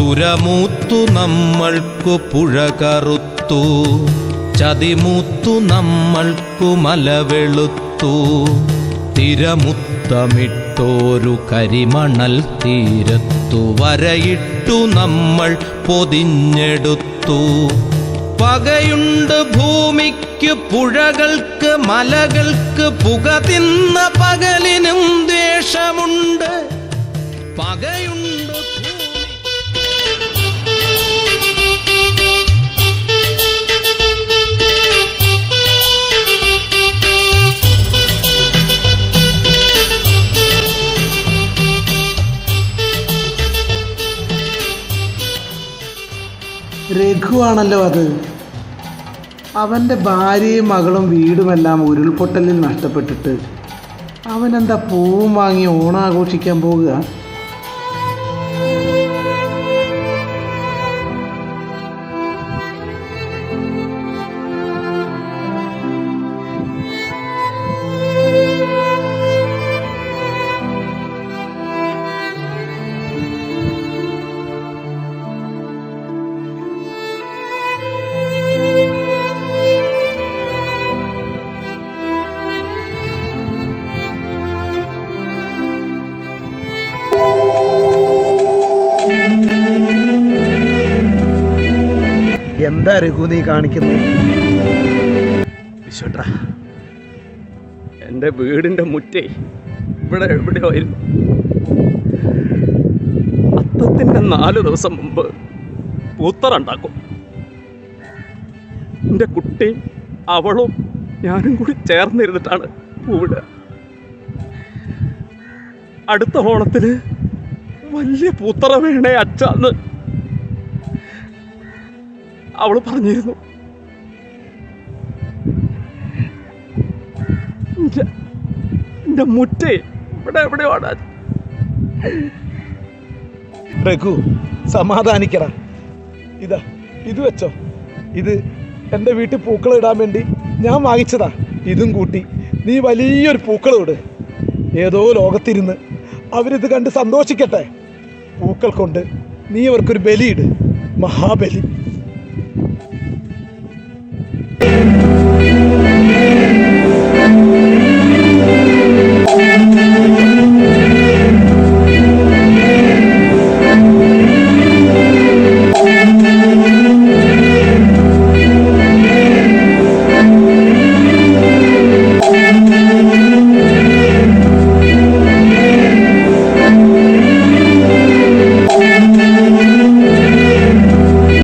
തുരമൂത്തു നമ്മൾക്കു പുഴ കറുത്തു. ചതിമൂത്തു നമ്മൾക്കു മലവെളുത്തു. തിരമുത്തമിട്ടോരു കരിമണൽ തീരത്തു. വരയിട്ടു നമ്മൾ പൊതിഞ്ഞെടുത്തു. പകയുണ്ട് ഭൂമിക്ക് പുഴകൾക്ക് മലകൾക്ക് പുക തിന്ന പകലിനും ദ്വേഷമുണ്ട്. പകയുണ്ട് രഘുവാണല്ലോ അത്. അവന്റെ ഭാര്യയും മകളും വീടുമെല്ലാം ഉരുൾപൊട്ടലിൽ നഷ്ടപ്പെട്ടിട്ട് അവനെന്താ പൂവും വാങ്ങി ഓണാഘോഷിക്കാൻ പോകുക എന്താ രഘു നീ കാണിക്കുന്നത് വിശ്വട്ടാ. എന്റെ വീടിന്റെ മുറ്റേ ഇവിടെ എവിടെയോ ആയിരുന്നു അത്തത്തിന്റെ നാല് ദിവസം മുമ്പ് പൂത്തറുണ്ടാക്കും എന്റെ കുട്ടിയും അവളും ഞാനും കൂടി ചേർന്നിരുന്നിട്ടാണ് പൂവിടുക. അടുത്ത ഓണത്തിന് വലിയ പൂത്തറ വേണേ അച്ഛന്ന് അവൾ പറഞ്ഞിരുന്നു. എന്റെ മുറ്റേ ഇവിടെ എവിടെയാണ് രഘു സമാധാനിക്കട ഇതാ ഇത് വെച്ചോ. ഇത് എന്റെ വീട്ടിൽ പൂക്കൾ ഇടാൻ വേണ്ടി ഞാൻ വാങ്ങിച്ചതാ. ഇതും കൂട്ടി. നീ വലിയൊരു പൂക്കൾ ഇട്. ഏതോ ലോകത്തിരുന്ന് അവരിത് കണ്ട് സന്തോഷിക്കട്ടെ. പൂക്കൾ കൊണ്ട് നീ അവർക്കൊരു ബലിയിട് മഹാബലി.